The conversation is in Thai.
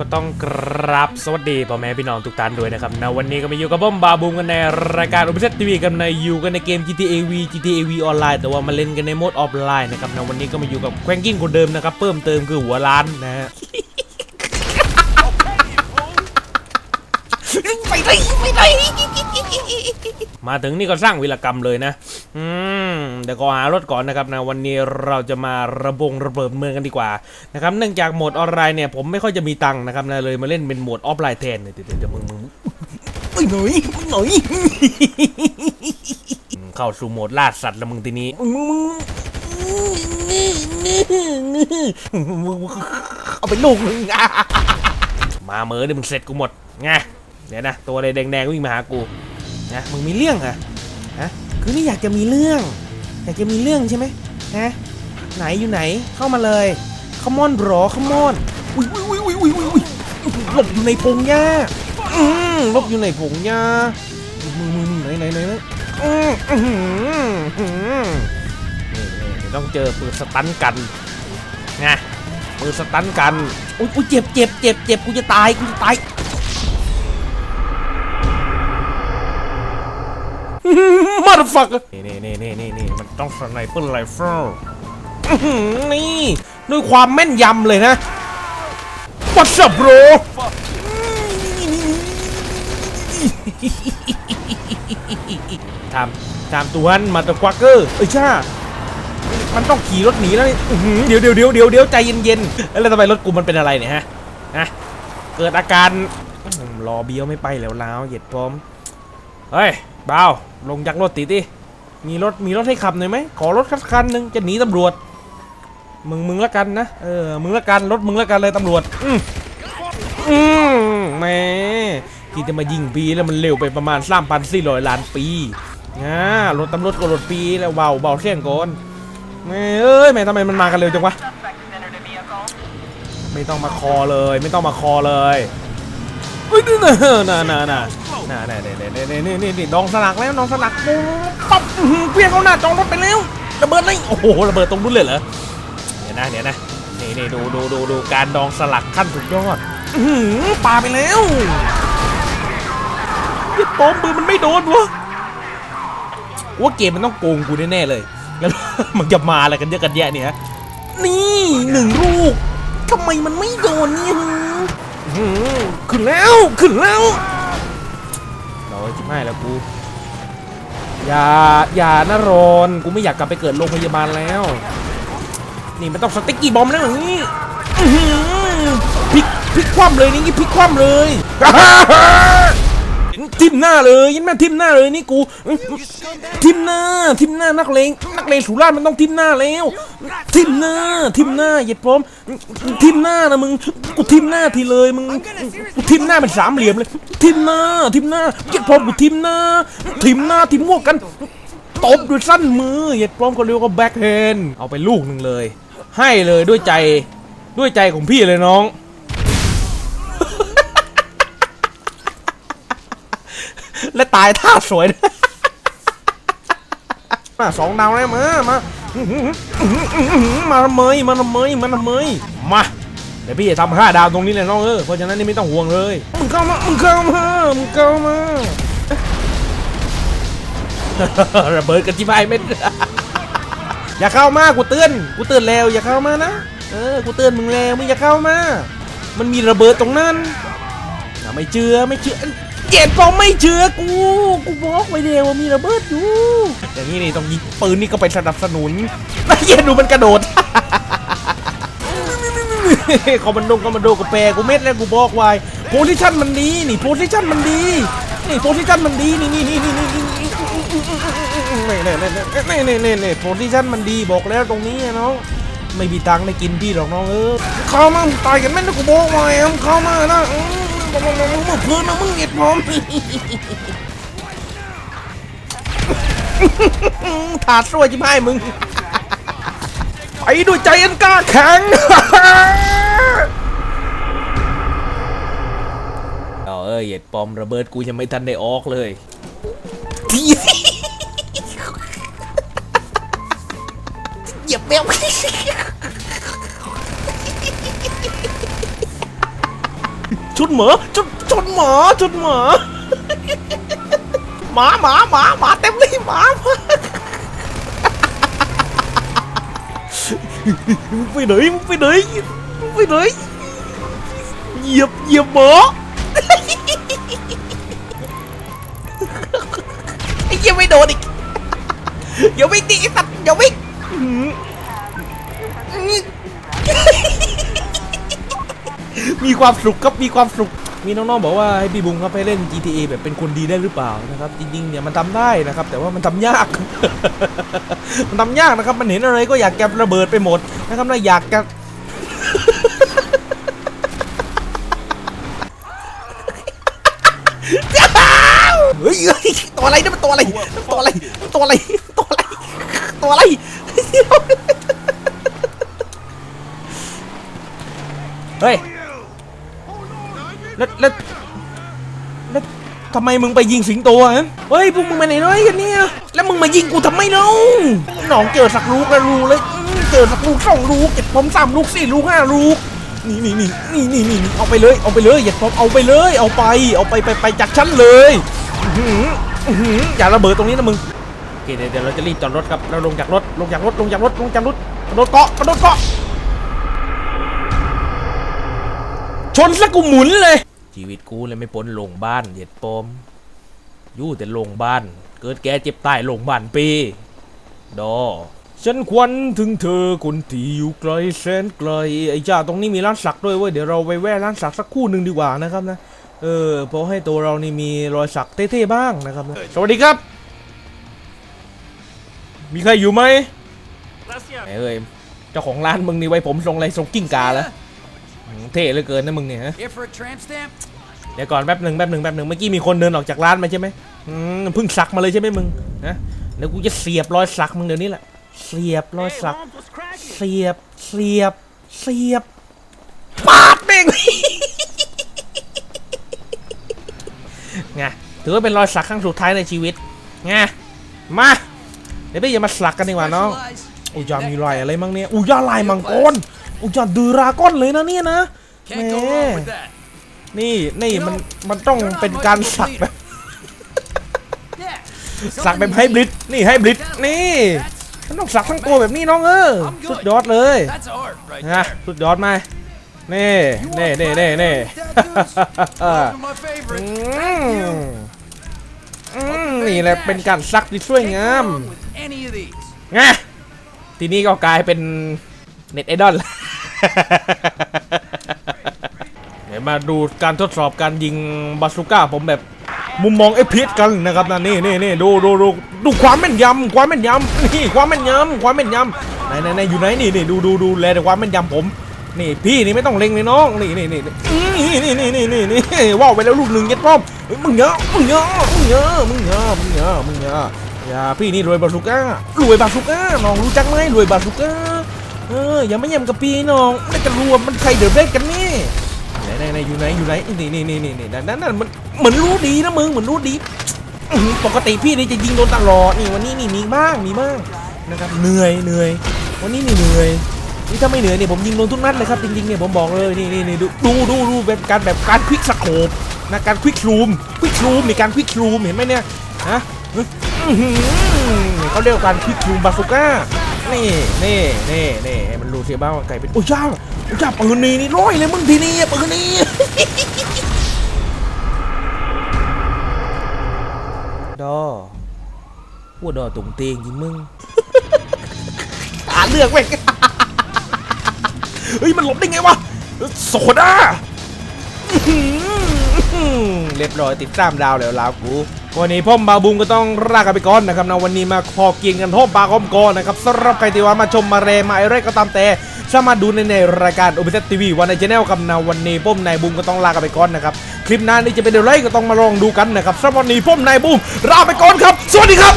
ก็ต้องกราบสวัสดีพ่อแม่พี่น้องทุกท่านด้วยนะครับนะวันนี้ก็มาอยู่กับผมบาบูมกันในรายการอุปเซตทีวีกันในอยู่กันในเกม GTA V GTA V ออนไลน์แต่ว่ามาเล่นกันในโหมดออฟไลน์นะครับนะวันนี้ก็มาอยู่กับแควงกิ้งคนเดิมนะครับเพิ่มเติมคือหัวล้านนะฮะ ไปเลยไปเลยมาถึงนี่ก็สร้างวิรกรรมเลยนะ อืมเดี๋ยวก็หารถก่อนนะครับนะวันนี้เราจะมาระบงระเบิดเมืองกันดีกว่านะครับเนื่องจากโหมดออนไลน์เนี่ยผมไม่ค่อยจะมีตังค์นะครับนะเลยมาเล่นเป็นโหมดออฟไลน์แทนเดี๋ยวเดี๋ยวเดี๋ยวมึงมึงไปหน่อยไปหน่อยเข้าสู่โหมดล่าสัตว์ล้วมึงทีนี้มึงมึงมึงเอาไปลูกมึงมาเมือเดี๋ยวมึงเสร็จกูหมดไง เดี๋ยนะตัวอะไรแดงๆวิ่งมาหากูนะมึงมีเรื่องเหรอะฮะคือนี่อยากจะมีเรื่อง อยากจะมีเรื่องใช่ไหมฮะไหนอยู่ไหนเข้ามาเลยขมอนรอขมอนอุ้ยอุ้ยอุ้ยอุ้ยอุ้ยอุ้ยหลบอยู่ในพงหญ้าอืมหลบอยู่ในพงหญ้ามึงมึงมึงไหนไหนไหนไหนอืมอื้อหืออื้อหือนี่นี่เดี๋ยวต้องเจอปืนสตันกันไงปืนสตันกันอุ้ยอุ้ยเจ็บเจ็บเจ็บเจ็บกูจะตายกูจะตาย มาดฟักนี่นี่นี่นี่นี่นี่มันต้องสไนเปอร์ไรเฟิลอื้อหือนี่ด้วยความแม่นยำเลยนะ What's up bro ทำทำตัวนั้นมาตะควักเกอร์เอ้ยช่ามันต้องขี่รถหนีแล้วนี่อื้อหือเดี๋ยวเดี๋ยวเดี๋ยวเดี๋ยวเดี๋ยวใจเย็นๆแล้วทำไมรถกูมันเป็นอะไรเนี่ยฮะฮะเกิดอาการอื้อหือรอเบี้ยวไม่ไปแล้วล้าวเหยียดพร้อม เฮ้ยเบาลงจากรถติดิมีรถมีรถให้ขับหน่อยไหมขอรถคันหนึ่งจะหนีตำรวจ มึงมึงละกันนะเออมึงละกันรถมึงละกันเลยตำรวจ อืมอืมแม่ที่จะมายิงปีแล้วมันเร็วไปประมาณสามพันสี่ร้อยล้านปีอ่ารถตำรวจก็รถปีแล้วเบาเบาเสี่ยงก่อนแม่เอ้ยแม่ทำไมมันมากันเร็วจังวะไม่ต้องมาคอเลย ไม่ต้องมาคอเลยเฮ้ยนี่น่ะน่ะ น่ะน่ะน่ะน่ะนี่นี่นี่นี่นี่นี่ดองสลักแล้วดองสลักปุ๊บปั๊บอื้อหือเพี้ยงเขาหน้าจองรถไปแล้วระเบิดเลยโอ้โหระเบิดตรงนู้นเลยเหรอเดี๋ยวนะเดี๋ยวนะนี่นี่ดูดูดูดูการดองสลักขั้นสุดยอดหือปาไปแล้วยึดโป้มปืนมันไม่โดนวะว่าเกมมันต้องโกงกูแน่ๆเลยแล้วมันจะมาอะไรกันเยอะกันแยะเนี่ย นี่หนึ่งลูกทำไมมันไม่โดนเนี่ยหือขึ้นแล้วขึ้นแล้ว ไม่แล้วกู อย่า อย่านะรอน กูไม่อยากกลับไปเกิดโรงพยาบาลแล้ว นี่มันต้องสติ๊กกี้บอมแล้วอย่างนี้พลิกพลิกคว่ำเลยนี่พลิกคว่ำเลย ทิมหน้าเลยยันแม่ทิมหน้าเลยนี่กูทิมหน้าทิมหน้านักเลงนักเลงสุราษฎร์มันต้องทิมหน้าแล้วทิมหน้าทิมหน้าเหยียดพร้อมทิมหน้านะมึงกูทิมหน้าทีเลยมึงกูทิมหน้าเป็นสามเหลี่ยมเลย ทิมหน้าทิมหน้าเหยียดพร้อมกูทิมหน้า ทิมหน้าทิมงวกกันตบด้วยสั้นมือเหยียดพร้อมก็เรียกว่าแบ็คแฮนด์เอาไปลูกหนึ่งเลย ให้เลยด้วยใจด้วยใจของพี่เลยน้อง และตายท่าสวยด้วยมาสองดาวแล้วมามาอื้อหืออื้อหืออื้อหือมาทำไมมาทำไมมาทำไมมาเดี๋ยวพี่จะทำห้าดาวตรงนี้เลยน้องเออเพราะฉะนั้นนี่ไม่ต้องห่วงเลยมึงเข้ามามึงเข้ามามึงเข้ามาระเบิดกันที่ไฟเม็ดอย่าเข้ามากูเตือนกูเตือนแล้วอย่าเข้ามานะเออกูเตือนมึงแล้วมึงอย่าเข้ามา มันมีระเบิดตรงนั้นอย่าไม่เชื่อไม่เชื่อ เจ็ดพอไม่เชื่อกู กูบอกไว้เดียวว่ามีระเบิดอยู่อย่างนี้นี่ต้องยิงปืนนี่ก็ไปสนับสนุนแล้วเหี้ย็นดูมันกระโดดคอมมานโดคอมมานโดกับแปรกูเม็ดแล้วกูบอกไว้โพซิชันมันดีนี่โพซิชันมันดีนี่โพซิชันมันดีนี่นี่นี่นี่นี่นี่นี่นี่นี่นี่นี่โพซิชันมันดีบอกแล้วตรงนี้น้องไม่มีตังค์ได้กินพี่หรอกน้องเออเข้ามาตายกันแม่นนะกูบอกไว้เข้ามานะ มึงมึงเพื่อนนะมึงเงียบพร้อมถาดสวจิ๋มให้มึงไปด้วยใจอันกล้าแข็งเอาเอ้ยเหยียดปอมระเบิดกูยังไม่ทันได้ออกเลยเหยียบแมว ชนหมาชนชนหมาชนหมาหมาหมาหมาหมาเต็มเลยหมาหมามึงไปไหนมึงไปไหนมึงไปไหนเหยียบเหยียบหมาไอ้เหี้ยังไม่โดนอีกอย่าวิ่งดิไอ้สัตว์อย่าวิ่งอื้อหือ มีความสุขครับมีความสุขมีน้องๆบอกว่าให้พี่บุ้งครับไปเล่น GTA แบบเป็นคนดีได้หรือเปล่านะครับจริงๆเนี่ยมันทำได้นะครับ แต่ว่ามันทำยาก มันทำยากนะครับ มันเห็นอะไรก็อยากแกระเบิดไปหมดนะครับนะอยากจะเฮ้ยเฮ้ยตัวอะไรนี่มันตัวอะไรตัวอะไรตัวอะไรตัวอะไรตัวอะไรเฮ้ย แล้วแล้วแล้วทำไมมึงไปยิงสิงโตฮะเฮ้ยพวกมึงมาไหนน้อยกันเนี่ย แล้วมึงมายิงกูทำไมเล่าหนองเจอสักลูกละลูกเลยอื้อเจอสักลูกสองลูกเก็บผมสามลูกสี่ลูกห้าลูกนี่นี่นี่นี่นี่นี่นี่เอาไปเลยเอาไปเลยอย่าผมเอาไปเลย เอาไปเอาไปไปไปจากฉันเลยอื้อหืออื้อหืออย่าระเบิดตรงนี้นะมึงโอเคเดี๋ยวเดี๋ยวเราจะรีบจอดรถครับเราลงจากรถลงจากรถลงจากรถลงจากรถกระโดดเกาะกระโดดเกาะชนซะกูหมุนเลย ชีวิตกูเลยไม่พ้นลงบ้านเหยียดปมอยู่แต่ลงบ้าน เกิดแกเจ็บตายลงบ้านปี ดอ ฉันควันถึงเธอคนที่อยู่ไกลแสนไกล ไอ้จ้าตรงนี้มีร้านสักด้วยเว้ย เดี๋ยวเราไปแวะร้านสักสักครู่หนึ่งดีกว่านะครับนะ เออเพราะให้ตัวเรานี่มีรอยสักเท่ๆบ้างนะครับนะสวัสดีครับ มีใครอยู่ไหมแหมเอ้ย เจ้าของร้านมึงนี่ไว้ผมทรงอะไรทรงกิ้งกาแล้วอืม เท่เหลือเกินนะมึงเนี่ยฮะ Here for a tramp stamp? เดี๋ยวก่อนแป๊บหนึ่งแป๊บหนึ่งแป๊บหนึ่งเมื่อกี้มีคนเดินออกจากร้านมาใช่ไหมอืมเพิ่งสักมาเลยใช่ไหมมึงนะเดี๋ยวกูจะเสียบรอยสักมึงเดี๋ยวนี้แหละเสียบรอยสักเสียบเสียบเสียบปาดเม่ง ไงถือว่าเป็นรอยสักครั้งสุดท้ายในชีวิตไงมาเดี๋ยวไปอย่ามาสักกันดีกว่าน้อง Specialize? อุยยามีลายอะไรมั้งเนี่ยอุยยาลายมังกร อุยยาดือราก้อนเลยนะเนี่ยนะ Can't go wrong with that. นี่นี่มันมันต้องเป็นการสักแบบ Yeah. สักแบบไฮบริดนี่ไฮบริดนี่มันต้องสักทั้งตัวแบบนี้น้องเออสุดยอดเลย That's art right นะ there. สุดยอดไหมนี่นี่นี่นี่นี่ Tattoos? Those are my อื favorite. มอืมนี่แหละเป็นการสักที่สวย Can't งาม go wrong with any of these. ไงทีนี้ก็กลายเป็นเน็ตไอดอล เดี๋ยวมาดูการทดสอบการยิงบาซูก้าผมแบบมุมมองเอพีกันนะครับนะนี่นี่นี่ดูดูดูดูความแม่นยำความแม่นยำนี่ความแม่นยำความแม่นยำไหนไหนไหนอยู่ไหนนี่นี่ดูดูดูแลแต่ความแม่นยำผมนี่พี่นี่ไม่ต้องเล็งเลยน้องนี่นี่นี่นี่นี่นี่นี่นี่นี่ว่าวไปแล้วลูกหนึ่งยัดป้อมมึงเยอะมึงเยอะมึงเยอะมึงเยอะมึงเยอะมึงเยอะอย่าพี่นี่รวยบาซูก้ารวยบาซูก้าน้องรู้จักไหมรวยบาซูก้า เอออย่ามาเยี่ยมกับพี่น้องไม่จะรวมมันใครเดือดเด็ดกันนี่ไหนไหนไหนอยู่ไหนอยู่ไหนนี่นี่นี่นี่นี่นั่นนั่นนั่นมันเหมือนรู้ดีนะมึงเหมือนรู้ดีปกติพี่นี่จะยิงโดนตลอดนี่วันนี้นี่มีบ้างมีบ้างนะครับเหนื่อยเหนื่อยวันนี้นี่เหนื่อยนี่ถ้าไม่เหนื่อยเนี่ยผมยิงโดนทุกนัดเลยครับจริงๆเนี่ยผมบอกเลยนี่นี่นี่ดูดูดูดูเป็นการแบบการควิกสโคปนะการควิกซูมควิกซูมมีการควิกซูมเห็นไหมเนี่ยฮะเขาเรียกว่าการควิกซูมบาซูก้า นี่นี่นี่นี่ให้มันรู้เสียบ้างว่าไก่เป็นโอ้ยย่าโอ้ยย่าปืนนี่นี่ร้อยเลยมึงทีนี้ปืนนี่ดอหัวดอตุงเตงยิงมึงหาเลือกเว้ยเฮ้ยมันหลบได้ไงวะโซดาอื้อหือเรียบร้อยติดตามดาวแล้วลาวกู วันนี้พ่อมบาบุงก็ต้องลากันไปก่อนนะครับนะวันนี้มาพอเกียงกันท่อมปาคอมกอนนะครับสำหรับใครที่ว่ามาชมมาเรมาอเรก็ตามแต่สามารถดูในในรายการโอเปเซทีวีวันในชแนลกับนาวันนี้พ่มนายบุมก็ต้องลากันไปก่อนนะครับคลิปหน้านี้จะเป็นเดี๋ยวไรก็ต้องมาลองดูกันนะครับสำหรับวันนี้พ่มนายบุมลาไปก่อนครับ สวัสดีครับ